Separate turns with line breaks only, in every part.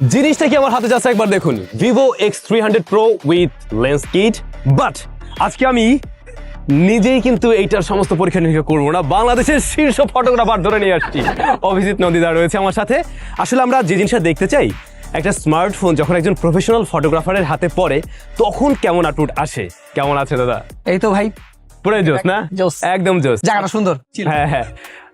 জিনিসটা কি আমার হাতে যাচ্ছে একবার দেখুন। Vivo X three hundred Pro with lens kit but আজকে আমি নিজেই কিন্তু এইটার সমস্ত পরীক্ষা নিরীক্ষা করব না। বাংলাদেশের শীর্ষ ফটোগ্রাফার ধরে নিয়ে আসছি। অভিজিৎ নন্দীদা রয়েছে আমার সাথে। আসলে আমরা যে জিনিসটা দেখতে চাই একটা স্মার্টফোন যখন একজন প্রফেশনাল ফটোগ্রাফারের হাতে পড়ে তখন কেমন আউটপুট আসে? কেমন আছে দাদা?
এই তো ভাই।
পুরো জোস না। একদম জোস
জায়গাটা সুন্দর
হ্যাঁ হ্যাঁ।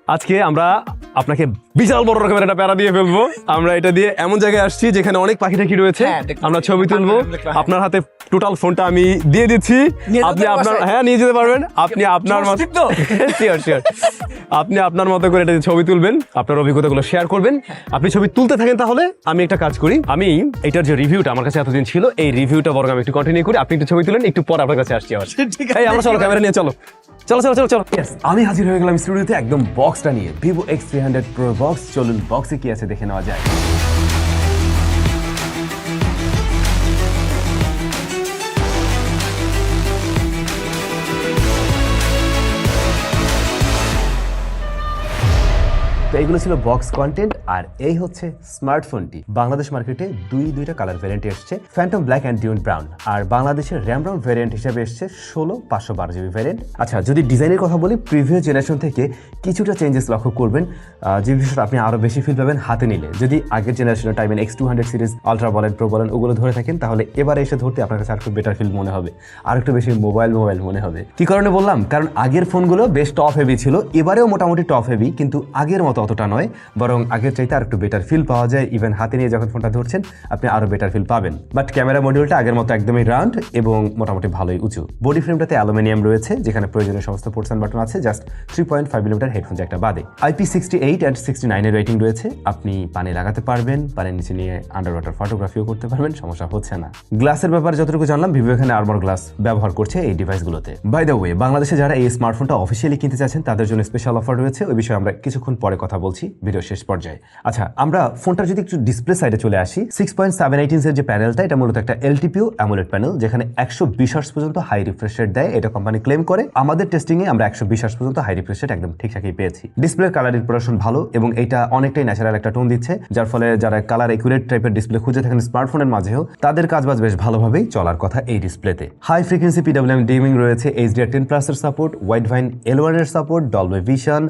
আজকে আমরা আপনাকে বিশাল বড় রকমের একটা প্যারা দিয়ে ফেলব। আমরা এটা দিয়ে এমন জায়গায় আসছি যেখানে অনেক পাখি টাকি রয়েছে।
হ্যাঁ,
আমরা ছবি তুলবো।
হ্যাঁ।
আপনার হাতে টোটাল ফোনটা আমি দিয়ে দিচ্ছি। আপনি আপনার? হ্যাঁ নিয়ে যেতে পারবেন। আপনি আপনার
ঠিক
আপনি আপনার মতো করে এটা ছবি তুলবেন। আপনার অভিজ্ঞতাগুলো শেয়ার করবেন। আপনি ছবি তুলতে থাকেন তাহলে আমি একটা কাজ করি। আমি এটার যে রিভিউটা আমার কাছে এতদিন ছিল এই রিভিউটা বরং আমি একটু কন্টিনিউ করি। আপনি একটু ছবি তুলেন একটু পর আপনার কাছে আসছি আবার।
ঠিক
আমরা চলো ক্যামেরা নিয়ে চলো। চলো চলো চলো চলো। আমি হাজির হয়ে গেলাম স্টুডিওতে একদম বক্সটা নিয়ে। Vivo X three hundred Pro box চলুন বক্সে কি আছে দেখে নেওয়া যায়। তো এইগুলো ছিল বক্স কন্টেন্ট আর এই হচ্ছে স্মার্টফোনটি বাংলাদেশ মার্কেটে দুই দুইটা কালার ভ্যারিয়েন্ট এসছে phantom black and dune brown আর বাংলাদেশের র্যাম ব্রাউন ভ্যারিয়েন্ট হিসেবে এসছে ষোলো পাঁচশো বারো জিবি ভ্যারিয়েন্ট আচ্ছা যদি ডিজাইনের কথা বলি প্রিভিয়াস জেনারেশন থেকে কিছুটা চেঞ্জেস লক্ষ্য করবেন। যে বিষয়টা আপনি আরও বেশি ফিল পাবেন হাতে নিলে। যদি আগের জেনারেশনের টাইমেন X two hundred series ultra বলেন প্রো বলেন ওগুলো ধরে থাকেন, তাহলে এবারে এসে ধরতে আপনার কাছে আরেকটু বেটার ফিল মনে হবে। আর একটু বেশি মোবাইল মোবাইল মনে হবে। কি কারণে বললাম? কারণ আগের ফোনগুলো বেশ টপ হেভি ছিল, এবারেও মোটামুটি টপ হেভি কিন্তু আগের মতো অতটা নয়, বরং আগের চাইতে আর একটু বেটার ফিল পাওয়া যায়। ইভেন হাতে নিয়ে যখন ফোনটা ধরছেন, আপনি আরও বেটার ফিল পাবেন। বাট ক্যামেরা মডিউলটা আগের মতো একদমই রাউন্ড এবং মোটামুটি ভালোই উঁচু। বডি ফ্রেমটাতে অ্যালুমিনিয়াম রয়েছে, যেখানে প্রয়োজনীয় সমস্ত পোর্টস বাটন আছে just three point five millimetre headphone একটা বাদে। IP sixty eight and sixty নাইনের রেটিং রয়েছে, আপনি পানি লাগাতে পারবেন, পানির নিচে নিয়ে আন্ডার ওয়াটার ফটোগ্রাফিও করতে পারবেন, সমস্যা হচ্ছে না। গ্লাসের ব্যাপারে যতটুকু জানলাম ভিভো এখানে আর্মর গ্লাস ব্যবহার করছে এই ডিভাইসগুলোতে বাই দ্য ওয়ে বাংলাদেশে যারা এই স্মার্টফোনটা অফিসিয়ালি কিনতে চাচ্ছেন, তাদের জন্য স্পেশাল অফার রয়েছে, ওই বিষয়ে আমরা কিছুক্ষণ পরে কথা বলছি ভিডিও শেষ পর্যায়ে। আচ্ছা আমরা ফোনটার যদি একটু ডিসপ্লে সাইডে চলে আসি সিক্স পয়েন্ট সেভেন এইট ইঞ্চের যে প্যানেলটা এটা মূলত একটা এলটিপিও অ্যামুলেট প্যানেল যেখানে একশো বিশ পর্যন্ত হাই রিফ্রেশ রেট দেয়, এটা কোম্পানি ক্লেম করে। আমাদের টেস্টিংয়ে আমরা একশো বিশ পর্যন্ত হাই রিফ্রেশ রেট একদম ঠিকঠাকই পেয়েছি। ডিসপ্লের কালার রিপ্রেশন ভালো এবং এটা অনেকটাই ন্যাচারাল একটা টোন দিচ্ছে, যার ফলে যারা কালার একুরেট টাইপের ডিসপ্লে খুঁজে থাকেন স্মার্টফোনের মাঝেও, তাদের কাজ কাজবাজ বেশ ভালোভাবেই চলার কথা এই ডিসপ্লেতে হাই ফ্রিকোয়েন্সি পিডব্লিউএম ডিমিং রয়েছে এইচডিআর টেন প্লাসের সাপোর্ট ওয়াইড ভাইন এল ওয়ানের সাপোর্ট ডলবে ভিশন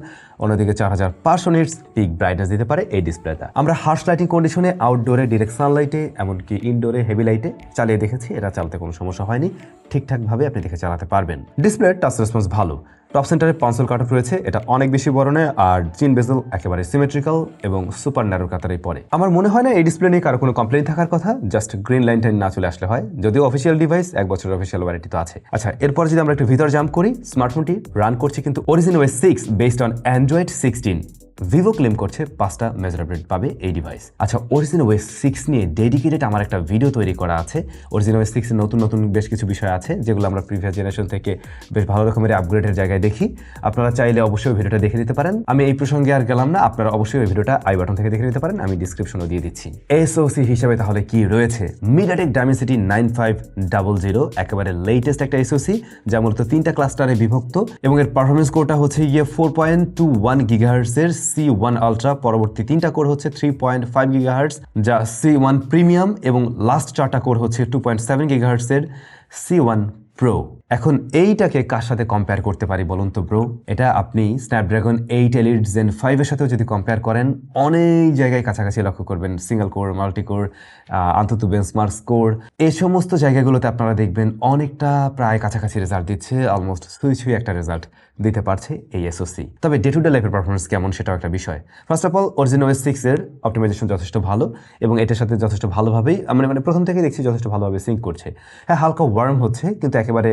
অন্যদিকে চার হাজার পাঁচশো নিটস পিক ব্রাইটনেস দিতে পারে এই ডিসপ্লেটা আমরা হার্স লাইটিং কন্ডিশনে আউটডোরে ডিরেক্ট সানলাইটে এমনকি ইনডোরে হেভি লাইটে চালিয়ে দেখেছি, এটা চালাতে কোনো সমস্যা হয়নি। ঠিকঠাকভাবে আপনি দেখে চালাতে পারবেন। ডিসপ্লের টাচ রেসপন্স ভালো। টপ সেন্টারে পাঁচল কাট রয়েছে, এটা অনেক বেশি বরণে আর জিন বেজেল একেবারে সিমেট্রিক্যাল এবং সুপার ন্যারো কাতারে পড়ে। আমার মনে হয় না এই ডিসপ্লে নিয়ে কারও কোনো কমপ্লেন থাকার কথা জাস্ট গ্রিন লাইন টাইন না চলে আসলে হয়, যদিও অফিসিয়াল ডিভাইস এক বছরের অফিসিয়াল ওয়ারেন্টি তো আছে। আচ্ছা এরপর যদি আমরা একটু ভিতর জাম্প করি স্মার্টফোনটি রান করছে কিন্তু Origin OS six based on Android sixteen Vivo claim করছে পাঁচটা মেজারেবল পাবে এই ডিভাইস আচ্ছা অরিজিন ওয়েস সিক্স নিয়ে ডেডিকেটেড আমার একটা ভিডিও তৈরি করা আছে। অরিজিন ওয়েস সিক্সের নতুন নতুন বেশ কিছু বিষয় আছে, যেগুলো আমরা প্রিভিয়াস জেনারেশন থেকে বেশ ভালো রকমের আপগ্রেডের জায়গায় দেখি। আপনারা চাইলে অবশ্যই ভিডিওটা দেখে নিতে পারেন। আমি এই প্রসঙ্গে আর গেলাম না, আপনারা অবশ্যই ওই ভিডিওটা আই বাটন থেকে দেখে নিতে পারেন। আমি ডিসক্রিপশনও দিয়ে দিচ্ছি। এসওসি হিসাবে তাহলে কি রয়েছে? MediaTek Dimensity nine five double zero একেবারে লেটেস্ট একটা এসওসি যা মূলত তিনটা ক্লাস্টারে বিভক্ত, এবং এর পারফরমেন্স কোরটা হচ্ছে গিয়ে ফোর পয়েন্ট টু ওয়ান গিগাহার্সের সি ওয়ান আলট্রা পরবর্তী তিনটা কোর হচ্ছে থ্রি পয়েন্ট ফাইভ গিগাহার্স যা সি ওয়ান প্রিমিয়াম এবং লাস্ট চারটা কোর হচ্ছে টু পয়েন্ট সেভেন গিগাহার্সের সি ওয়ান প্রো এখন এইটাকে কার সাথে কম্পেয়ার করতে পারি বলুন তো ব্রো এটা আপনি স্ন্যাপড্রাগন এইট এলিট জেন ফাইভের সাথেও যদি কম্পেয়ার করেন, অনেক জায়গায় কাছাকাছি লক্ষ্য করবেন। সিঙ্গেল কোর মাল্টি কোর আন্তত বেঞ্চমার্ক স্কোর এই সমস্ত জায়গাগুলোতে আপনারা দেখবেন অনেকটা প্রায় কাছাকাছি রেজাল্ট দিচ্ছে অলমোস্ট সুই ছুঁই একটা রেজাল্ট দিতে পারছে এই এসওসি তবে ডে টু ডে লাইফের পারফরমেন্স কেমন সেটাও একটা বিষয়। First of all Origin OS সিক্সের অপটিমাইজেশন যথেষ্ট ভালো এবং এটার সাথে যথেষ্ট ভালোভাবেই মানে মানে প্রথম থেকে দেখছি যথেষ্ট ভালোভাবে সিঙ্ক করছে। হ্যাঁ হালকা ওয়ার্ম হচ্ছে, কিন্তু একেবারে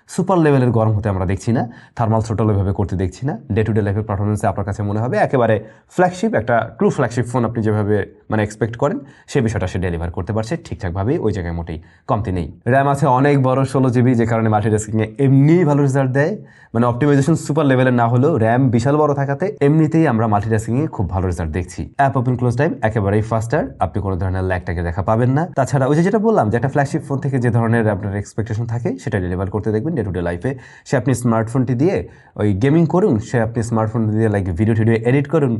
সুপার লেভেলের গরম হতে আমরা দেখছি না। থার্মাল থ্রোটল এভাবে করতে দেখছি না। ডে টু ডে লাইফের পারফরমেন্সে আপনার কাছে মনে হবে। একেবারে ফ্ল্যাগশিপ একটা ট্রু ফ্ল্যাগশিপ ফোন আপনি যেভাবে মানে এক্সপেক্ট করেন, সে বিষয়টা সে ডেলিভার করতে পারছে ঠিকঠাকভাবেই। ওই জায়গায় মোটেই কমতি নেই। র্যাম আছে অনেক বড়, ষোলো জিবি যে কারণে মাল্টি টাস্কিংয়ে এমনিই ভালো রেজাল্ট দেয়। মানে অপটিমাইজেশন সুপার লেভেলের না হলেও র্যাম বিশাল বড় থাকাতে এমনিতেই আমরা মাল্টি টাস্কিংয়ে খুব ভালো রেজাল্ট দেখছি। অ্যাপ ওপেন ক্লোজ টাইম একেবারেই ফাস্টার আপনি কোনো ধরনের ল্যাগটাকে দেখা পাবেন না। তাছাড়া ওই যে যেটা বললাম যে একটা ফ্ল্যাগশিপ ফোন থেকে যে ধরনের আপনার এক্সপেকটেশন থাকে, সেটা ডেলিভার করতে দেখবেন। ডে টু ডে লাইফে সে আপনি স্মার্টফোনটি দিয়ে ওই গেমিং করুন, সে আপনি স্মার্টফোন দিয়ে লাইক ভিডিও টিডিও এডিট করুন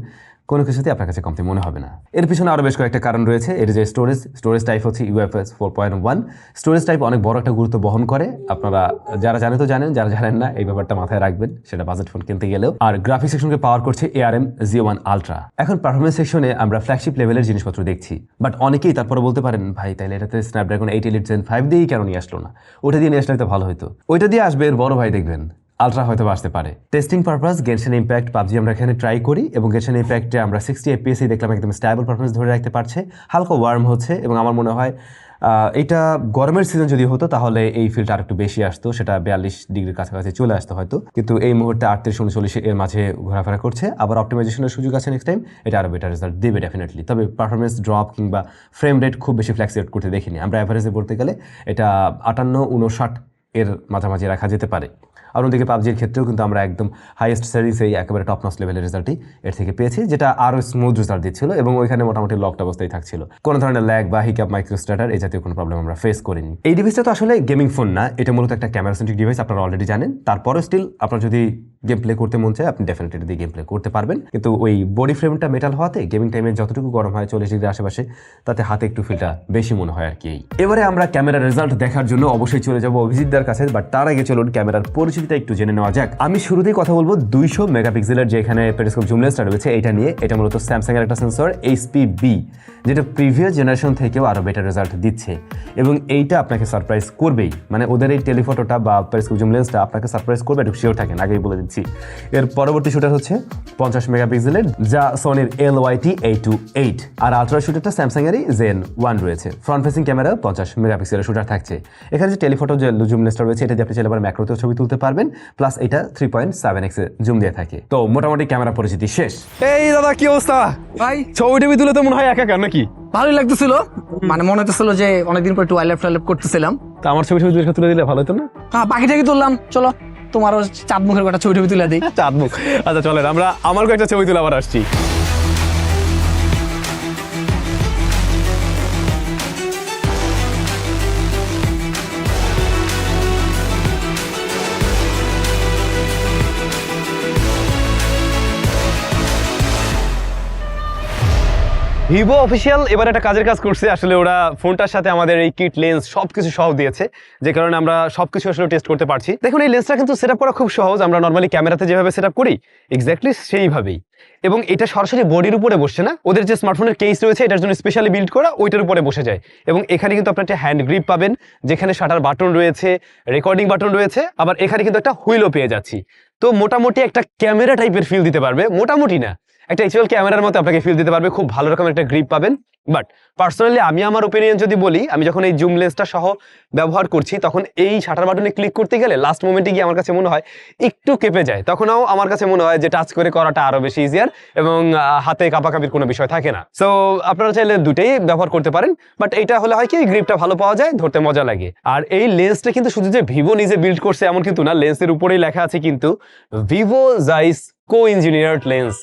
কোনো কিছুতে আপনার কাছে কমতি মনে হবে না। এর পিছনে আরও বেশ কয়েকটা কারণ রয়েছে। এর যে স্টোরেজ স্টোরেজ টাইপ হচ্ছে UFS four point one storage type অনেক বড় একটা গুরুত্ব বহন করে। আপনারা যারা জানেন তো জানেন, যারা জানেন না, এই ব্যাপারটা মাথায় রাখবেন। সেটা বাজেট ফোন কিনতে গেলেও। আর গ্রাফিক সেকশনকে পাওয়ার করছে এআরএম জিও ওয়ান আলট্রা এখন পারফরমেন্স সেকশনে আমরা ফ্ল্যাগশিপ লেভেলের জিনিসপত্র দেখছি। বাট অনেকেই তারপরে বলতে পারেন, ভাই, তাইলে এটাতে Snapdragon eight Elite Gen five দিয়েই কেন নিয়ে আসলো না? ওটা দিয়ে নিয়ে আসলে ভালো হতো ওইটা দিয়ে আসবে, এর বড় ভাই দেখবেন। আলট্রা হয়তো আসতে পারে। Testing purpose Genshin Impact PUBG আমরা এখানে ট্রাই করি এবং গেনশন ইম্প্যাক্টে আমরা সিক্সটি এফপিএসই দেখলাম একদম স্ট্যাবল পারফরমেন্স ধরে রাখতে পারছে। হালকা ওয়ার্ম হচ্ছে এবং আমার মনে হয় এটা গরমের সিজন যদি হতো তাহলে এই ফিল্ডটা আরেকটু বেশি আসতো, সেটা বিয়াল্লিশ ডিগ্রির কাছাকাছি চলে আসতো হয়তো। কিন্তু এই মুহূর্তে আটত্রিশ উনচল্লিশ এর মাঝে ঘোরাফেরা করছে। আবার অপটিমাইজেশনের সুযোগ আছে নেক্সট টাইম এটা আরও বেটার রেজাল্ট দেবে ডেফিনেটলি তবে পারফরমেন্স ড্রপ কিংবা ফ্রেম রেট খুব বেশি ফ্ল্যাক্সিয়েট করতে দেখিনি। আমরা অ্যাভারেজে বলতে গেলে এটা আটান্ন, উনষাট এর মাঝামাঝি রাখা যেতে পারে। আর অন্যদিকে পাবজির ক্ষেত্রেও কিন্তু আমরা একদম হাইয়েস্ট সিরিজ এই একেবারে টপনস লেভেলের রেজাল্টই এর থেকে পেয়েছি, যেটা আরও স্মুথ রেজাল্ট দিচ্ছিল এবং ওইখানে মোটামুটি লকড অবস্থায় থাকছিল। কোনো ধরনের ল্যাগ বা হিকাপ মাইক্রোস্টাটার এই জাতীয় কোনো প্রবলেম আমরা ফেস করিনি। এই ডিভাইসটা তো আসলে গেমিং ফোন না, এটা মূলত একটা ক্যামেরা সেন্ট্রিক ডিভাইস আপনারা অলরেডি জানেন। তারপরে স্টিল আপনার যদি গেম প্লে করতে মন চায়, আপনি ডেফিনেটলি দিয়ে গেম প্লে করতে পারবেন। কিন্তু ওই বডি ফ্রেমটা মেটাল হওয়াতে গেমিং টাইমে যতটুকু গরম হয় চল্লিশ ডিগ্রি আশেপাশে, তাতে হাতে একটু ফিলটা বেশি মনে হয় আর কি এবারে আমরা ক্যামেরার রেজাল্ট দেখার জন্য অবশ্যই চলে যাব অভিজিৎদার কাছে বাট তার আগে চলুন ক্যামেরার পরিচিতিটা একটু জেনে নেওয়া যাক। আমি শুরুতেই কথা বলব দুইশো মেগাপিক্সেলের যে এখানে পেরিস্কোপ জুম লেন্সটা রয়েছে, এটা নিয়ে। এটা মূলত স্যামসাং এর একটা সেন্সর এইচপি বি যেটা প্রিভিয়াস জেনারেশন থেকেও আরও বেটার রেজাল্ট দিচ্ছে। এবং এইটা আপনাকে সারপ্রাইজ করবেই। মানে ওদের এই টেলিফটোটা বা পেরিস্কোপ জুম লেন্সটা আপনাকে সারপ্রাইজ করবে একটু শিওর থাকেন আগেই বলে দিচ্ছি। এর পরবর্তী শুটার হচ্ছে পঞ্চাশ মেগাপিক্সেলের যা সনির L Y T eight two eight আর আলট্রা শুটারটা স্যামসাং এরই জেন ওয়ান রয়েছে। ফ্রন্ট ফেসিং ক্যামেরা পঞ্চাশ মেগাপিক্সেলের শুটার থাকছে। এখানে যে টেলিফটো যে জুম লেন্সটা রয়েছে এটা দিয়ে আপনি চাইলে আবার ম্যাক্রোতেও ছবি তুলতে পারবেন প্লাস এটা থ্রি পয়েন্ট সেভেন এক্সে জুম দিয়ে থাকে। তো মোটামুটি ক্যামেরা পরিচিতি শেষ।
এই দাদা কি অবস্থা?
ভাই।
ছবি টবি তুলে তো মনে হয় একা না কি
ভালোই লাগতেছিল। মানে মনে হচ্ছিল যে অনেকদিন পর একটু ওয়াইল্ড লাইফ করতেছিলাম।
তা আমার ছবি দুটো তুলে দিলে ভালো হতো না?
হ্যাঁ পাখিটাকে তুললাম। চলো। তোমারও চাঁদমুখের কটা ছবি টবি তুলে দিই?
চাঁদমুখ। আচ্ছা চলেন, আমরা আমার কয়েকটা ছবি তুলে আবার আসছি। ভিভো অফিসিয়াল এবার একটা কাজের কাজ করছে। আসলে ওরা ফোনটার সাথে আমাদের এই কিট, লেন্স সবকিছু সহ দিয়েছে। যে কারণে আমরা সবকিছু আসলে টেস্ট করতে পারছি। দেখুন, এই লেন্সটা কিন্তু সেট করা খুব সহজ। আমরা নর্মালি ক্যামেরাতে যেভাবে সেট করি, এক্স্যাক্টলি সেইভাবেই। এবং এটা সরাসরি বডির উপরে বসছে না। ওদের যে স্মার্টফোনের কেস রয়েছে, এটার জন্য স্পেশালি বিল্ড করা ওইটার উপরে বসে যায়। এবং এখানে কিন্তু আপনার একটা হ্যান্ড গ্রিপ পাবেন, যেখানে শাটার বাটন রয়েছে রেকর্ডিং বাটন রয়েছে। আবার এখানে কিন্তু একটা হুইলও পেয়ে যাচ্ছি। তো মোটামুটি একটা ক্যামেরা টাইপের ফিল দিতে পারবে। মোটামুটি না। একটা অ্যাকচুয়াল ক্যামেরার মতো আপনাকে ফিল দিতে পারবে, খুব ভালো রকম একটা গ্রিপ পাবেন। বাট পার্সোনালি আমি আমার ওপিনিয়ন যদি বলি, আমি যখন এই জুম লেন্সটা সহ ব্যবহার করছি, তখন এই শাটার বাটনে ক্লিক করতে গেলে লাস্ট মোমেন্টে গিয়ে আমার কাছে মনে হয় একটু কেঁপে যায়। তখনও আমার কাছে মনে হয় যে টাচ করে করাটা আরও বেশি ইজিয়ার এবং হাতে কাপাকাপির কোনো বিষয় থাকে না। সো আপনারা চাইলে দুটেই ব্যবহার করতে পারেন। বাট এইটা হলে হয় কি গ্রিপটা ভালো পাওয়া যায়, ধরতে মজা লাগে। আর এই লেন্সটা কিন্তু শুধু যে ভিভো নিজে বিল্ড করছে এমন কিন্তু না লেন্সের উপরেই লেখা আছে কিন্তু Vivo Zeiss co engineered lens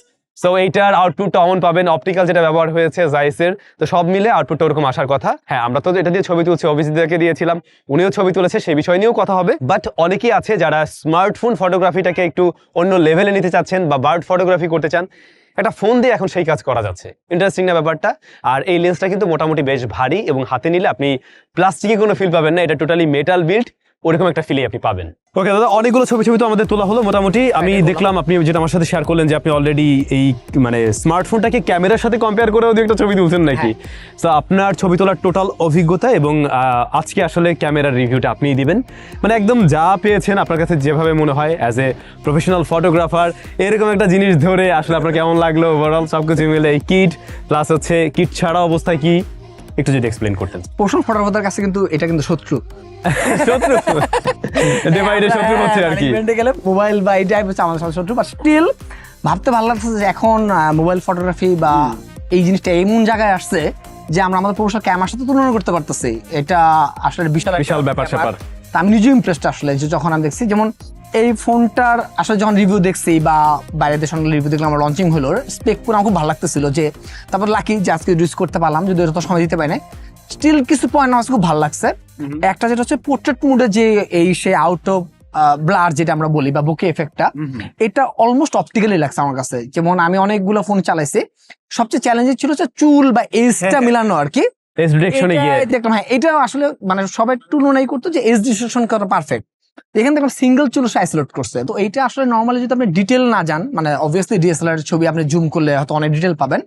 so এইটার আউটপুটটা অমন পাবেন অপটিক্যাল যেটা ব্যবহার হয়েছে জাইসের তো সব মিলে আউটপুটটা ওরকম আসার কথা। হ্যাঁ আমরা তো এটা দিয়ে ছবি তুলছি অভিজিৎকে দিয়েছিলাম। উনিও ছবি তুলেছে, সেই বিষয় নিয়েও কথা হবে। বাট অনেকেই আছে যারা স্মার্টফোন ফটোগ্রাফিটাকে একটু অন্য লেভেলে নিতে চাচ্ছেন বা বার্ড ফটোগ্রাফি করতে চান, একটা ফোন দিয়ে এখন সেই কাজ করা যাচ্ছে। ইন্টারেস্টিং না ব্যাপারটা? আর এই লেন্সটা কিন্তু মোটামুটি বেশ ভারী এবং হাতে নিলে আপনি প্লাস্টিকে কোনো ফিল পাবেন না, এটা টোটালি মেটাল বিল্ড ওরকম একটা ফিলই আপনি পাবেন। ওকে দাদা অনেকগুলো ছবি ছবি তো আমাদের তোলা হলো মোটামুটি। আমি দেখলাম আপনি যেটা আমার সাথে শেয়ার করলেন যে আপনি অলরেডি এই মানে স্মার্টফোনটাকে ক্যামেরার সাথে কম্পেয়ার করেও দু একটা ছবি তুলছেন নাকি? তো আপনার ছবি তোলার টোটাল অভিজ্ঞতা এবং আজকে আসলে ক্যামেরার রিভিউটা আপনিই দিবেন। মানে একদম যা পেয়েছেন আপনার কাছে যেভাবে মনে হয় অ্যাজ এ প্রফেশনাল ফটোগ্রাফার এরকম একটা জিনিস ধরে আসলে আপনার কেমন লাগল? ওভারঅল সব কিছু মিলে এই কিট প্লাস হচ্ছে কিট ছাড়া অবস্থায় কি? একটু যদি এক্সপ্লেন করতেন।
পোষণ ফটোগ্রাফারদের কাছে কিন্তু এটা কিন্তু শত্রু।
শত্রু? ডিভাইডে শত্রু হচ্ছে আর কি।
ইভেন্টে গেলে মোবাইল বা এই টাইপ হচ্ছে আমাদের শত্রু বাট স্টিল ভাবতে ভালো লাগছে যে এখন মোবাইল ফটোগ্রাফি বা এই জিনিসটা এমন জায়গায় আসছে যে আমরা আমাদের প্রফেশনাল ক্যামেরার সাথে তুলনা করতে পারতেছি। এটা আসলে বিশাল
বিশাল ব্যাপার। স্যাপার।
আমি নিজেও ইমপ্রেসড আসলে যে যখন আমি দেখছি যেমন এই ফোনটার আসলে যখন রিভিউ দেখছি বা বাইরের দেশের রিভিউ দেখলাম আমার লঞ্চিং হলো স্পেক পুরো আমার খুব ভালো লাগতেছিল যে তারপর লাকি যে আজকে ইউজ করতে পারলাম যদি তো সময় দিতে পারি না স্টিল কিছু পয়েন্ট আমার খুব ভালো লাগছে। একটা যেটা হচ্ছে পোর্ট্রেট মুডে যে এই সে আউট অফ ব্লার যেটা আমরা বলি বা বুকে এফেক্টটা এটা অলমোস্ট অপটিক্যালি লাগছে আমার কাছে। যেমন আমি অনেকগুলো ফোন চালাইছি সবচেয়ে চ্যালেঞ্জিং ছিল হচ্ছে চুল বা এজটা
হ্যাঁ।
মিলানো আর কি। দেখলাম হ্যাঁ এটা আসলে মানে সবাই তুলনাই করতো যে এজ ডিসিশন করা পারফেক্ট এখানে দেখলাম সিঙ্গেল চুল আইসোলেট করছে। তো এইটা আসলে নর্মালি যদি আপনি ডিটেল না যান মানে অবভিয়াসলি ডিএসএলআর ছবি আপনি জুম করলে হয়তো অনেক ডিটেল পাবেন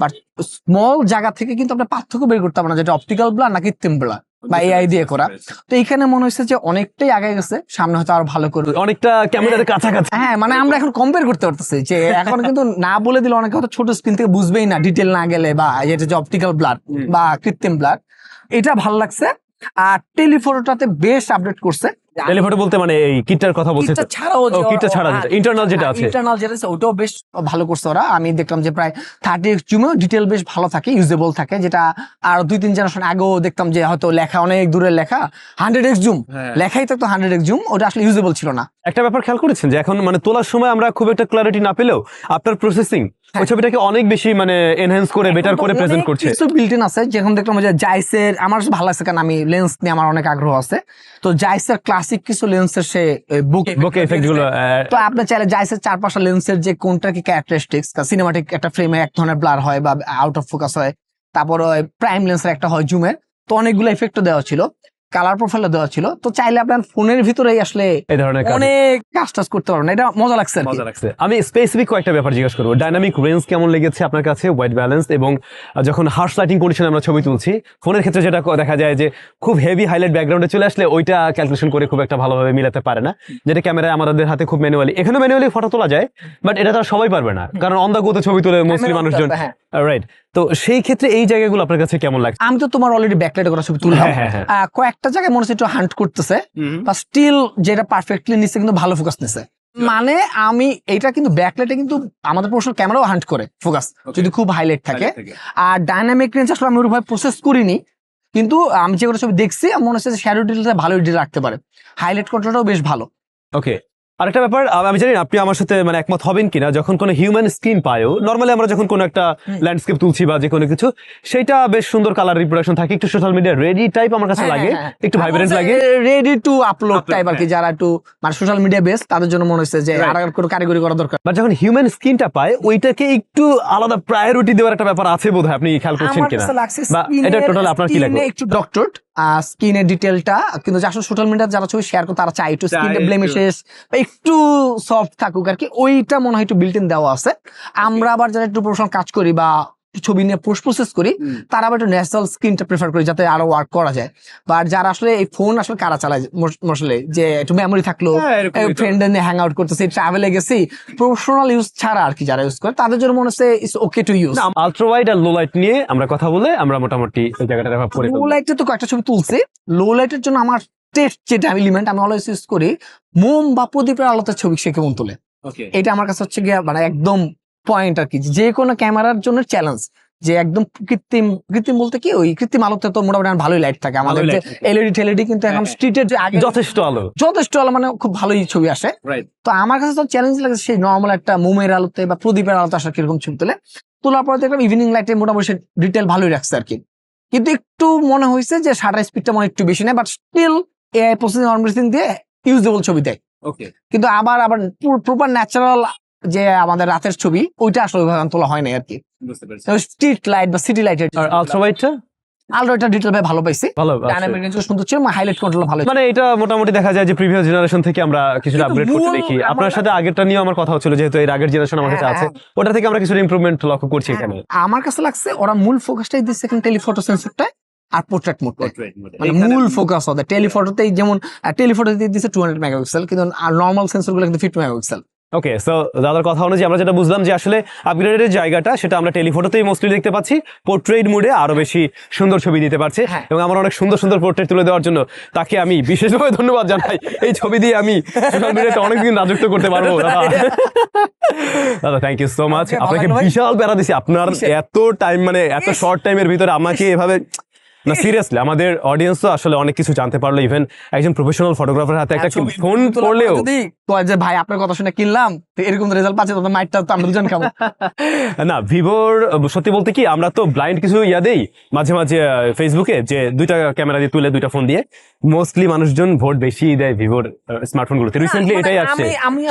বাট স্মল জায়গা থেকে কিন্তু আপনি পার্থক্য বের করতে পারবেন যেটা অপটিক্যাল ব্লার না কৃত্রিম ব্লার বা এআই দিয়ে করা। তো এখানে মনে হচ্ছে যে অনেকটাই আগে গেছে সামনে হয়তো আরও ভালো করবে
অনেকটা ক্যামেরার কাছাকাছি।
হ্যাঁ মানে আমরা এখন কম্পেয়ার করতে পারতেছি যে এখন কিন্তু না বলে দিলে অনেকে হয়তো ছোট স্ক্রিন থেকে বুঝবেই না ডিটেল না গেলে বা এটা যে অপটিক্যাল ব্লার বা কৃত্রিম ব্লার এটা ভালো লাগছে। আর টেলিফোটোটাতে বেশ আপডেট করছে।
টেলিফটো বলতে মানে এই কিটটার কথা বলছে
কিটটা ছাড়াও
ও, কিটটা ছাড়া যেটা, internal যেটা আছে।
ইন্টারনাল যেটা আছে ওটাও বেশ ভালো করছে ওরা। আমি দেখলাম যে প্রায় থার্টি এক্স জুমেও ডিটেল বেশ ভালো থাকে ইউজেবল থাকে যেটা আর দুই তিন জেনারেশন আগেও দেখতাম যে হয়তো লেখা অনেক দূরের লেখা হান্ড্রেড এক্স জুম
হ্যাঁ।
লেখাই থাকতো হান্ড্রেড এক্স জুম ওটা আসলে ইউজেবল ছিল না।
একটা ব্যাপার খেয়াল করেছেন যে এখন মানে তোলার সময় আমরা খুব একটা ক্লারিটি না পেলেও আপনার প্রসেসিং ওই ছবিটাকে অনেক বেশি মানে এনহ্যান্স করে বেটার করে প্রেজেন্ট করছে।
কিছু বিল্ট ইন আছে দেখলাম যে জাইসের আমার ভালো লাগছে কারণ আমি লেন্স নিয়ে আমার অনেক আগ্রহ আছে। তো জাইসের ক্লাসিক কিছু লেন্সের সে বুক
বকে এফেক্টগুলো
তো আপনি চাইলে জাইসের চার পাঁচটা লেন্সের যে কোনটা কি ক্যারেক্টারিস্টিক্স সিনেমাটিক একটা ফ্রেমে এক ধরনের ব্লার হয় বা আউট অফ ফোকাস হয়। তারপর প্রাইম লেন্সের একটা হয় জুমের তো অনেকগুলো এফেক্ট দেওয়া ছিল। কালার প্রোফাইলও দেওয়া ছিল তো চাইলে আপনার ফোনের ভিতরেই আসলে
এই ধরনের
অনেক কাজ টাজ করতে পারবেন। এটা মজা লাগছে
মজা লাগছে। আমি স্পেসিফিক কয়েকটা ব্যাপার জিজ্ঞেস করব। ডাইনামিক রেঞ্জ কেমন লেগেছে আপনার কাছে? হোয়াইট ব্যালেন্স এবং যখন হার্স লাইটিং কন্ডিশনে আমরা ছবি তুলছি ফোনের ক্ষেত্রে যেটা দেখা যায় যে খুব হেভি হাইলাইট ব্যাকগ্রাউন্ডে চলে আসলে ওইটা ক্যালকুলেশন করে খুব একটা ভালোভাবে মিলাতে পারে না। যেটা ক্যামেরায় আমাদের হাতে খুব ম্যানুয়ালি এখানে ম্যানুয়ালি ফটো তোলা যায় বাট এটা তো আর সবাই পারবে না। কারণ অন দা গোতে ছবি তুলে
মুসলিম
মানুষজন। রাইট তো সেই ক্ষেত্রে এই জায়গাগুলো আপনার কাছে কেমন লাগছে?
আমি তো তোমার অলরেডি ব্যাকলাইট করা ছবি তুললাম কয়েকটা জায়গায় মনে হচ্ছে একটু হান্ট করতেছে বা স্টিল যেটা পারফেক্টলি নিচ্ছে কিন্তু ভালো ফোকাস নিচ্ছে মানে আমি এটা কিন্তু ব্যাকলাইটে কিন্তু আমাদের প্রশ্ন ক্যামেরাও হান্ট করে ফোকাস যদি খুব হাইলাইট থাকে। আর ডাইনামিক রেঞ্জ আসলে আমি ওইভাবে প্রসেস করিনি কিন্তু আমি যেগুলো ছবি দেখছি আমার মনে হচ্ছে শ্যাডো ডিটেলটা ভালো ডিটেল রাখতে পারে। হাইলাইট কন্ট্রোলটাও বেশ ভালো।
ওকে আরেকটা ব্যাপার আমি জানি না আপনি আমার সাথে মানে একমত হবেন কিনা যখন কোনো হিউম্যান স্ক্রিন পায়ও নর্মালি আমরা যখন কোনো একটা ল্যান্ডস্কেপ তুলছি বা যে কোনো কিছু সেটা বেশ সুন্দর কালার রিপ্রোডাকশন থাকে একটু সোশ্যাল মিডিয়া রেডি টাইপ আমার কাছে লাগে একটু ভাইব্রেন্ট লাগে।
রেডি টু আপলোড টাইপ আর কি যারা একটু মানে সোশ্যাল মিডিয়া বেস তাদের জন্য মনে হচ্ছে যে. আর কোনো কারিগরি করা দরকার।
বাট যখন হিউম্যান স্ক্রিনটা পায় ওইটাকে একটু আলাদা প্রায়োরিটি দেওয়ার একটা ব্যাপার আছে বোধহয় আপনি খেয়াল করছেন কিনা? বা এটা টোটাল আপনার কি লাগবে?
একটু ডক্টর স্কিনের ডিটেলটা কিন্তু আসলে সোশ্যাল মিডিয়া যারা ছবি শেয়ার করে তারা চাই একটু স্কিনটা
ব্লেমিশেস
ব্লেমিশেস একটু। সফট থাকুক আর কি। ওইটা মনে হয় একটু বিল্ট ইন দেওয়া আছে। আমরা আবার যারা একটু প্রফেশনাল কাজ করি বা ছবি নিয়ে পোস্ট প্রসেস করি তারা আবার একটু ন্যাচারাল স্কিনটা প্রেফার করি যাতে আরও ওয়ার্ক করা যায়। বা যারা আসলে এই ফোন আসলে কারা চালায় আসলে যে একটু মেমোরি থাকল
হ্যাঁ,
ফ্রেন্ড নিয়ে হ্যাং আউট করতেছি ট্রাভেলে গেছি প্রফেশনাল ইউজ ছাড়া আর কি যারা ইউজ করে তাদের জন্য মনে হচ্ছে it's okay to use
ultra wide R low light নিয়ে আমরা কথা বলে আমরা মোটামুটি ওই জায়গাটা রেফার করে
লো। লাইটে তো কয়েকটা ছবি তুলছি। লো লাইটের জন্য আমার টেস্ট যেটা এলিমেন্ট আমি অলওয়েজ ইউজ করি মোম বা প্রদীপের আলোতে ছবি সে কেমন তোলে? এটা আমার কাছে হচ্ছে গিয়ে মানে একদম পয়েন্ট আর কি যে কোনো ক্যামেরার জন্য চ্যালেঞ্জ যে একদম কৃত্রিম কৃত্রিম বলতে কি ওই কৃত্রিম আলোতে তো মোটামুটি ভালোই লাইট থাকে। আমাদের যে এলইডি টেলিডি কিন্তু এখন
হ্যাঁ।
স্ট্রিটের যে আগে
যথেষ্ট আলো।
যথেষ্ট আলো মানে খুব ভালোই ছবি আসে। তো আমার কাছে তো চ্যালেঞ্জ লাগে সেই নর্মাল একটা মোমের আলোতে বা প্রদীপের আলোতে আসলে কীরকম ছবি তোলে। তোলার পরে দেখলাম ইভিনিং লাইটে মোটামুটি ডিটেল ভালোই রাখছে আর কি। কিন্তু একটু মনে হয়েছে যে শাটার স্পিডটা মনে একটু বেশি নেই বাট স্টিল এআই প্রসেসিং অনপ্রেসিং দিয়ে ইউজেবল ছবি দেয়। কিন্তু আবার আবার প্রপার ন্যাচারাল যে আমাদের রাতের ছবি ওইটা আসলে ওইভাবে তোলা হয় না আর কি। স্ট্রিট লাইট বা সিটি লাইটের
আর আলট্রা ওয়াইডটা
আলট্রাটা ডিটেল ভাই ভালো পাইছি।
ভালো
ডাইনামিক রেঞ্জ সুন্দর ছিল হাইলাইট কন্ট্রোল ভালো
মানে এটা মোটামুটি দেখা যায় যে প্রিভিয়াস জেনারেশন থেকে আমরা কিছুটা
কিন্তু
আপগ্রেড করতে দেখি। আপনার সাথে আগেরটা নিয়ে আমার কথা হচ্ছিল যেহেতু এর আগের জেনারেশন আমার কাছে
হ্যাঁ,
আছে। ওটা থেকে আমরা কিছুটা ইমপ্রুভমেন্ট লক্ষ্য করছি এখানে।
আমার কাছে লাগছে ওরা মূল ফোকাসটাই দিচ্ছে এখন টেলিফটো সেন্সরটা আর পোর্ট্রেট মোড মানে মূল ফোকাস ওদের। টেলিফটোতেই যেমন টেলিফটো দিয়ে দিচ্ছে টু হান্ড্রেড মেগাপিক্সেল কিন্তু আর নর্মাল সেন্সরগুলো কিন্তু ফিফটি মেগাপিক্সেল
ওকে সো দাদার কথা অনুযায়ী আমরা যেটা বুঝলাম যে আসলে আপগ্রেডের জায়গাটা সেটা আমরা টেলিফটোতেই মোস্টলি দেখতে পাচ্ছি পোর্ট্রেট মুডে আরও বেশি সুন্দর ছবি দিতে পারছে
হ্যাঁ।
এবং আমার অনেক সুন্দর সুন্দর পোর্ট্রেট তুলে দেওয়ার জন্য তাকে আমি বিশেষভাবে ধন্যবাদ জানাই। এই ছবি দিয়ে আমি সোশ্যাল মিডিয়াতে অনেকদিন রাজত্ব করতে পারব। দাদা দাদা থ্যাংক ইউ সো মাচ আপনাকে বিশাল বেড়া দিছি। আপনার এত টাইম মানে এত। শর্ট টাইমের ভিতরে আমাকে এভাবে
না সিরিয়াসলি আমাদের অডিয়েন্স তো আসলে অনেক কিছু জানতে পারল ইভেন একজন প্রফেশনাল ফটোগ্রাফার হাতে একটা ফোন পড়লেও
যদি কয় যে ভাই আপনার কথা শুনে কিনলাম তো এরকম রেজাল্ট পাচ্ছে তখন মাইটটা তো আমরা দুজন খাব।
না ভিভোর সত্যি বলতে কি আমরা তো ব্লাইন্ড কিছু ইয়া দেই মাঝে মাঝে ফেসবুকে যে দুইটা ক্যামেরা দিয়ে তুলে দুইটা ফোন দিয়ে। মোস্টলি মানুষজন ভোট বেশি দেয় ভিভোর স্মার্টফোন গুলোতে। রিসেন্টলি
মানে
এটাই আসছে।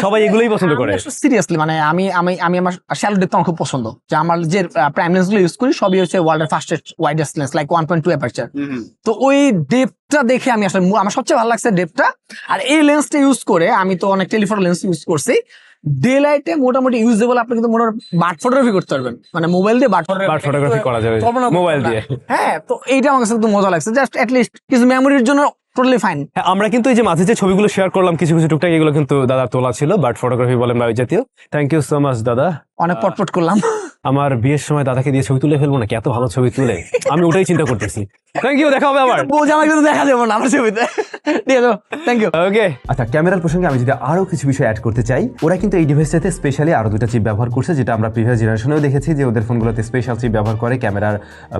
সবাই এগুলোই পছন্দ করে।
সিরিয়াসলি মানে আমি আমি আমি আমার শ্যালো ডেপথ আমার খুব পছন্দ। যে আমার যে প্রাইম লেন্সগুলো ইউজ করি সবই হচ্ছে ওয়ার্ল্ডের fastest widest lens like one point two aperture তো ওই ডেপটা দেখে আমি আসলে আমার সবচেয়ে ভালো লাগছে ডেপটা আর এই লেন্সটা ইউজ করে আমি তো অনেক টেলিফোটো লেন্স ইউজ করছি। ডে লাইটে মোটামুটি ইউজেবল আপনি কিন্তু মোটামুটি বার্ড ফটোগ্রাফি করতে পারবেন। মানে মোবাইল দিয়ে বার্ড
বার্ড ফটোগ্রাফি করা যাবে মোবাইল দিয়ে।
হ্যাঁ তো এইটা আমার কাছে একটু মজা লাগছে। জাস্ট লিস্ট কিছু মেমোরির জন্য টোটালি ফাইন
হ্যাঁ, আমরা কিন্তু এই যে মাঝে যে ছবিগুলো শেয়ার করলাম কিছু কিছু টুকটাক এগুলো কিন্তু দাদা তোলা ছিল বাট ফটোগ্রাফি বলেন বা ওই জাতীয়। থ্যাংক ইউ সো মাচ দাদা।
অনেক পটপট করলাম।
আমার বিয়ের সময় দাদাকে দিয়ে ছবি তুলে ফেলব নাকি? এত ভালো ছবি তুলে। আমি ওটাই চিন্তা করতেছি। থ্যাংক ইউ দেখা হবে আবার।
বোঝা আমাকে তো দেখা যাবে না আমার ছবিতে। ঠিক আছে থ্যাংক ইউ
ওকে
আচ্ছা ক্যামেরার প্রসঙ্গে আমি যদি আরও কিছু বিষয় অ্যাড করতে চাই ওরা কিন্তু এই ডিভাইসটাতে স্পেশালি আরও দুটো চিপ ব্যবহার করছে যেটা আমরা প্রিভিয়াস জেনারেশনেও দেখেছি যে ওদের ফোনগুলোতে স্পেশাল চিপ ব্যবহার করে ক্যামেরার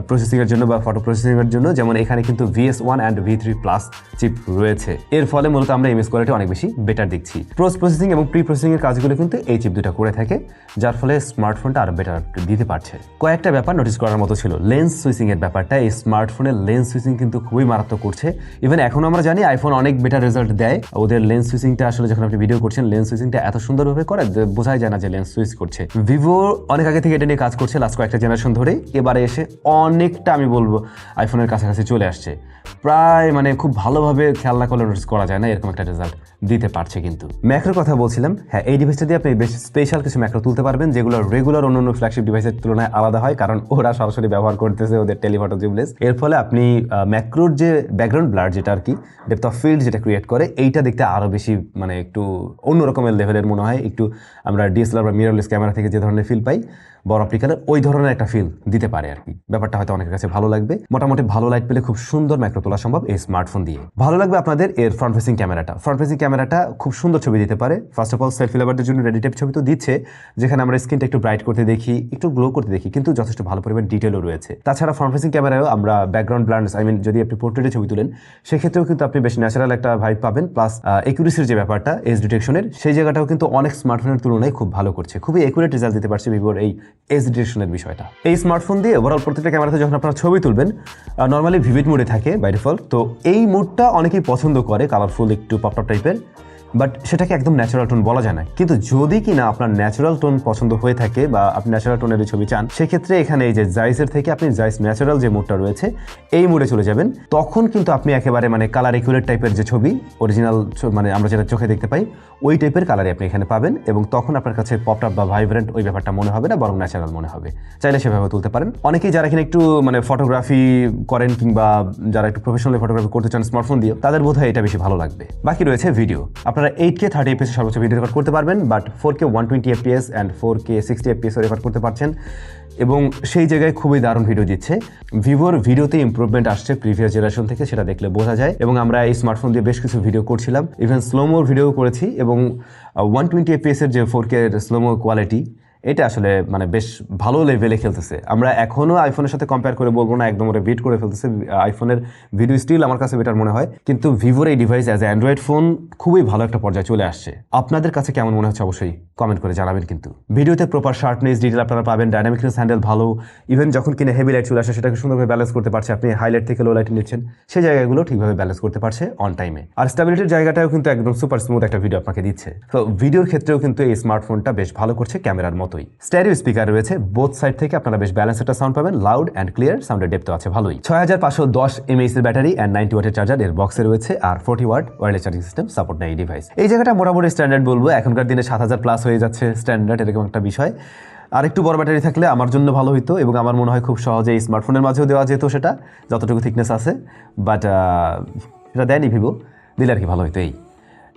প্রসেসিং এর জন্য বা ফটো প্রসেসিং এর জন্য। যেমন এখানে কিন্তু VS one and V three plus chip রয়েছে। এর ফলে মূলত আমরা ইমেজ কোয়ালিটি অনেক বেশি বেটার দেখছি। পোস্ট প্রসেসিং এবং প্রি প্রসেসিং এর কাজগুলো কিন্তু এই চিপ দুটো করে থাকে যার ফলে স্মার্টফোনটা আরও বেটার দিতে পারছে। কয়েকটা ব্যাপার নোটিস করার মতো ছিল। লেন্স সুইচিং এর ব্যাপারটা এই স্মার্টফোনের লেন্স সুইচিং কিন্তু খুবই মারাত্মক করছে। ইভেন এখন আমরা জানি আইফোন অনেক বেটার রেজাল্ট দেয়। ওদের লেন্স সুইচিংটা আসলে যখন আপনি ভিডিও করছেন লেন্স সুইচিংটা এত সুন্দরভাবে করে বোঝাই যায় না যে লেন্স সুইচ করছে। ভিভো অনেক আগে থেকে এটা নিয়ে কাজ করছে লাস্ট কয়েকটা জেনারেশন ধরেই। এবারে এসে অনেকটা আমি বলব আইফোনের কাছাকাছি চলে আসছে। প্রায় মানে খুব ভালোভাবে খেয়াল না নোটিস করা যায় না, এরকম একটা রেজাল্ট দিতে পারছে কিন্তু। ম্যাক্রোর কথা বলছিলাম হ্যাঁ এই ডিভাইসটা দিয়ে আপনি বেশ স্পেশাল কিছু ম্যাক্রো তুলতে পারবেন, যেগুলো রেগুলার অন্য অন্য ফ্ল্যাগশিপ ডিভাইসের তুলনায় আলাদা হয়, কারণ ওরা সরাসরি ব্যবহার করতেছে ওদের টেলিফটো জিবলেস এর ফলে আপনি ম্যাক্রোর যে ব্যাকগ্রাউন্ড ব্লার যেটা আর কি ডেপথ অফ ফিল্ড যেটা ক্রিয়েট করে, এইটা দেখতে আরও বেশি মানে একটু অন্য রকমের লেভেলের মনে হয়। একটু আমরা ডিএসএলআর বা মিররলেস ক্যামেরা থেকে যে ধরনের ফিল পাই বড় অপটিক্যালের ওই ধরনের একটা ফিল দিতে পারে আর কি। ব্যাপারটা হয়তো অনেকের কাছে ভালো লাগবে। মোটামুটি ভালো লাইট পেলে খুব সুন্দর ম্যাক্রো তোলা সম্ভব এই স্মার্টফোন দিয়ে। ভালো লাগবে আপনাদের এর ফ্রন্ট ফেসিং ক্যামেরাটা ফ্রন্ট ফেসিং ক্যামেরাটা খুব সুন্দর ছবি দিতে পারে। ফার্স্ট অফ অল সেলফি লাভারদের জন্য রেডি টাইপ ছবি তো দিচ্ছে, যেখানে আমরা স্ক্রিনটা একটু ব্রাইট করতে দেখি, একটু গ্লো করতে দেখি, কিন্তু যথেষ্ট ভালো পরিমাণ ডিটেলও রয়েছে। তাছাড়া ফ্রন্ট ফেসিং ক্যামেরায়ও আমরা ব্যাকগ্রাউন্ড ব্লান্ডস আই মিন যদি আপনি পোর্ট্রেটে ছবি তুলেন, সেক্ষেত্রেও কিন্তু আপনি বেশ ন্যাচারাল একটা ভাইব পাবেন। প্লাস একুরেসির যে ব্যাপারটা এজ ডিটেকশনের সেই জায়গাটাও কিন্তু অনেক স্মার্টফোনের তুলনায় খুব ভালো করছে। খুবই একুরেট রেজাল্ট দিতে পারছে ভিভোর এই এজ ডিটেকশনের বিষয়টা। এই স্মার্টফোন দিয়ে ওভারঅল প্রত্যেকটা ক্যামেরাতে যখন আপনারা ছবি তুলবেন নর্মালি ভিভিড মোডে থাকে বাই ডিফল্ট তো এই মোডটা অনেকেই পছন্দ করে কালারফুল একটু পপটপ টাইপের বাট সেটাকে একদম ন্যাচারাল টোন বলা যায় না। কিন্তু যদি কিনা আপনার ন্যাচারাল টোন পছন্দ হয়ে থাকে বা আপনি ন্যাচারাল টোনের ছবি চান, সেক্ষেত্রে এখানে এই যে জাইসের থেকে আপনি জাইস ন্যাচারাল যে মোডটা রয়েছে, এই মোডে চলে যাবেন। তখন কিন্তু আপনি একেবারে মানে কালার একুরেট টাইপের যে ছবি অরিজিনাল মানে আমরা যেটা চোখে দেখতে পাই, ওই টাইপের কালারই আপনি এখানে পাবেন এবং তখন আপনার কাছে পপটপ বা ভাইব্রেন্ট ওই ব্যাপারটা মনে হবে না, বরং ন্যাচারাল মনে হবে। চাইলে সেভাবে তুলতে পারেন। অনেকেই যারা এখানে একটু মানে ফটোগ্রাফি করেন কিংবা যারা একটু প্রফেশনালি ফটোগ্রাফি করতে চান স্মার্টফোন দিয়ে তাদের বোধ হয় এটা বেশি ভালো লাগবে। বাকি রয়েছে ভিডিও আপনারা এইট কে থার্টি এফপিএস সর্বোচ্চ ভিডিও রেকর্ড করতে পারবেন but four K one twenty FPS and four K sixty FPS record করতে পারছেন। এবং সেই জায়গায় খুবই দারুণ ভিডিও দিচ্ছে। ভিভোর ভিডিওতে ইম্প্রুভমেন্ট আসছে প্রিভিয়াস জেনারেশন থেকে, সেটা দেখলে বোঝা যায়। এবং আমরা এই স্মার্টফোন দিয়ে বেশ কিছু ভিডিও করছিলাম। ইভেন স্লোমোর ভিডিও করেছি এবং ওয়ান টোয়েন্টি এফপিএস এর যে ফোর কে স্লোমো কোয়ালিটি এটা আসলে মানে বেশ ভালো লেভেলে খেলতেছে। আমরা এখনও আইফোনের সাথে কম্পেয়ার করে বলব না, একদম ওরা বিট করে ফেলতেছে। আইফোনের ভিডিও স্টিল আমার কাছে বেটার মনে হয়। কিন্তু ভিভোর এই ডিভাইস অ্যাজ অ্যান্ড্রয়েড ফোন খুবই ভালো একটা পর্যায়ে চলে আসছে। আপনাদের কাছে কেমন মনে হচ্ছে অবশ্যই কমেন্ট করে জানাবেন কিন্তু। ভিডিওতে প্রপার শার্পনেস ডিটেল আপনারা পাবেন ডাইনামিক হ্যান্ডেল ভালো। ইভেন যখন কিনে হেভি লাইট চলে আসে, সেটাকে সুন্দরভাবে ব্যালেন্স করতে পারছে আপনি। হাইলাইট থেকে লো লাইট নিচ্ছেন, সেই জায়গাগুলো ঠিকভাবে ব্যালেন্স করতে পারছে অন টাইমে আর স্টেবিলিটির জায়গাটাও কিন্তু একদম সুপার স্মুথ একটা ভিডিও আপনাকে দিচ্ছে। তো ভিডিওর ক্ষেত্রেও কিন্তু এই স্মার্টফোনটা বেশ ভালো করছে ক্যামেরার মতোই। স্ট্যারিও স্পিকার রয়েছে বোথ সাইড থেকে। আপনারা বেশ ব্যালেন্স একটা সাউন্ড পাবেন। লাউড অ্যান্ড ক্লিয়ার সাউন্ডের ডেপথ আছে, ভালোই। ছয় হাজার পাঁচশো দশ এমএইচ এর ব্যাটারি অ্যান্ড নাইনটি ওয়াটের চার্জার এর বক্সে রয়েছে আর forty watt wireless charging system support নেয় ডিভাইস এই জায়গাটা মোটামুটি স্ট্যান্ডার্ড বলব। এখনকার দিনে সাত হাজার প্লাস হয়ে যাচ্ছে স্ট্যান্ডার্ড এরকম একটা বিষয়। আর একটু বড় ব্যাটারি থাকলে আমার জন্য ভালো হতো এবং আমার মনে হয় খুব সহজে স্মার্টফোনের মাঝেও দেওয়া যেত সেটা, যতটুকু থিকনেস আছে। বাট সেটা দেয়নি ভিভো। দিলে আর কি ভালো হতো এই।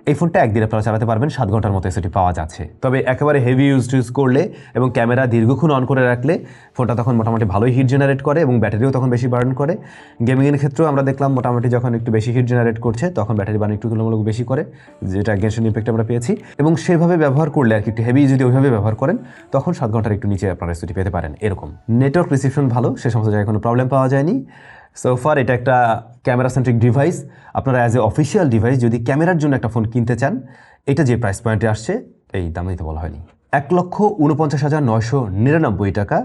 এই ফোনটা একদিন আপনারা চালাতে পারবেন, সাত ঘণ্টার মতো এসএটি পাওয়া যাচ্ছে। তবে একেবারে হেভি ইউজ ইউজ করলে এবং ক্যামেরা দীর্ঘক্ষণ অন করে রাখলে ফোনটা তখন মোটামুটি ভালোই হিট জেনারেট করে এবং ব্যাটারিও তখন বেশি বার্ন করে। গেমিংয়ের ক্ষেত্রেও আমরা দেখলাম মোটামুটি যখন একটু বেশি হিট জেনারেট করছে, তখন ব্যাটারি বার্ন একটু তুলনামূলক বেশি করে, যেটা গেনশন ইম্প্যাক্ট আমরা পেয়েছি। এবং সেভাবে ব্যবহার করলে আর কি, একটু হেভি যদি ওইভাবে ব্যবহার করেন, তখন সাত ঘণ্টার একটু নিচে আপনারা এসএটি পেতে পারেন, এরকম। নেটওয়ার্ক রিসিপশন ভালো, সে সমস্ত জায়গায় কোনো প্রবলেম পাওয়া যায়নি। সোফার এটা একটা ক্যামেরা সেন্ট্রিক ডিভাইস আপনারা অ্যাজ এ অফিসিয়াল ডিভাইস যদি ক্যামেরার জন্য একটা ফোন কিনতে চান, এটা যে প্রাইস পয়েন্টে আসছে, এই দাম দিতে বলা হয়নি। এক লক্ষ উনপঞ্চাশ হাজার নয়শো নিরানব্বই টাকা।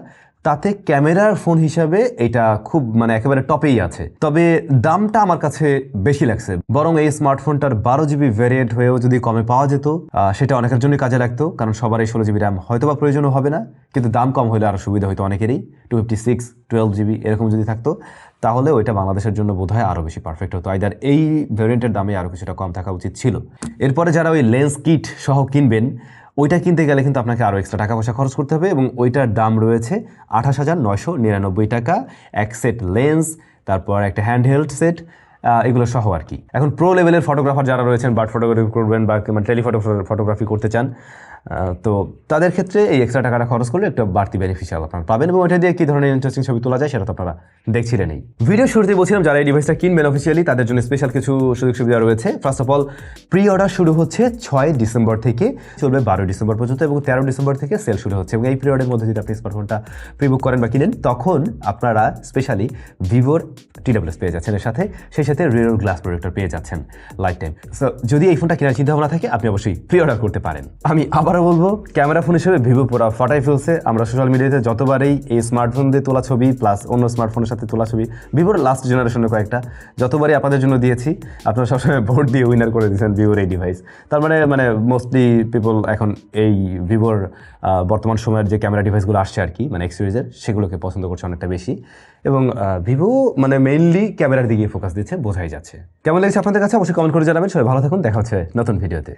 তাতে ক্যামেরার ফোন হিসাবে এটা খুব মানে একেবারে টপেই আছে। তবে দামটা আমার কাছে বেশি লাগছে। বরং এই স্মার্টফোনটার বারো জিবি ভ্যারিয়েন্ট হয়েও যদি কমে পাওয়া যেত সেটা অনেকের জন্য কাজে লাগতো। কারণ সবার এই ষোলো জিবি র্যাম হয়তো বা প্রয়োজনও হবে না। কিন্তু দাম কম হলে আরও সুবিধা হতো অনেকেরই। Two fifty six twelve GB এরকম যদি থাকতো। তাহলে ওইটা বাংলাদেশের জন্য বোধহয় আরও বেশি পারফেক্ট হতো। আইদার এই ভ্যারিয়েন্টের দামে আরও কিছুটা কম থাকা উচিত ছিল। এরপরে যারা ওই লেন্স কিট সহ কিনবেন, ওইটা কিনতে গেলে কিন্তু আপনাকে আরও এক্সট্রা টাকা পয়সা খরচ করতে হবে এবং ওইটার দাম রয়েছে আঠাশ হাজার নয়শো নিরানব্বই টাকা। এক সেট লেন্স তারপর একটা হ্যান্ডহেল্ড সেট এগুলো সহ আর কি। এখন প্রো লেভেলের ফটোগ্রাফার যারা রয়েছেন বার্ড ফটোগ্রাফি করবেন বা টেলিফটো ফটোগ্রাফি করতে চান তো তাদের ক্ষেত্রে এই এক্সট্রা টাকাটা খরচ করলে একটা বাড়তি বেনিফিশিয়াল আপনারা পাবেন এবং ওইটা দিয়ে কী ধরনের ইন্টারেস্টিং ছবি তোলা যায় সেটা তো আপনারা দেখছিলেন এই ভিডিও শুরুতে বলছিলাম যারা এই ডিভাইসটা কিনবেন অফিসিয়ালি তাদের জন্য স্পেশাল কিছু সুযোগ সুবিধা রয়েছে। First of all pre order শুরু হচ্ছে ছয় ডিসেম্বর থেকে, চলবে বারো ডিসেম্বর পর্যন্ত এবং তেরো ডিসেম্বর থেকে সেল শুরু হচ্ছে এবং এই পিরিয়ডের মধ্যে যদি আপনি স্মার্টফোনটা প্রি বুক করেন বা কিনেন, তখন আপনারা স্পেশালি ভিভোর টিডাব্লিউএস পেয়ে যাচ্ছেন। এর সাথে, সেই সাথে রিয়ার গ্লাস প্রোডাক্টর পেয়ে যাচ্ছেন লাইফ টাইম সো যদি এই ফোনটা কেনার চিন্তা ভাবনা থাকে, আপনি অবশ্যই প্রি অর্ডার করতে পারেন। আমি আবারও বলব, ক্যামেরা ফোন হিসেবে ভিভো পুরো ফাটাই ফেলছে। আমরা সোশ্যাল মিডিয়াতে যতবারই এই স্মার্টফোন দিয়ে তোলা ছবি প্লাস অন্য স্মার্টফোনের সাথে তোলা ছবি, ভিভোর লাস্ট জেনারেশনের কয়েকটা, যতবারই আপনাদের জন্য দিয়েছি, আপনারা সবসময় ভোট দিয়ে উইনার করে দিয়েছেন ভিভোর এই ডিভাইস তার মানে মানে মোস্টলি পিপল এখন এই ভিভোর বর্তমান সময়ের যে ক্যামেরা ডিভাইসগুলো আসছে আর কি মানে এক্স সেগুলোকে পছন্দ করছে অনেকটা বেশি। এবং ভিভো মানে মেইনলি ক্যামেরার দিকে ফোকাস দিচ্ছে, বোঝাই যাচ্ছে। কেমন লেগেছে আপনাদের কাছে? অবশ্যই কমেন্ট করে জানাবেন। সবাই ভালো থাকুন, দেখা হচ্ছে নতুন ভিডিওতে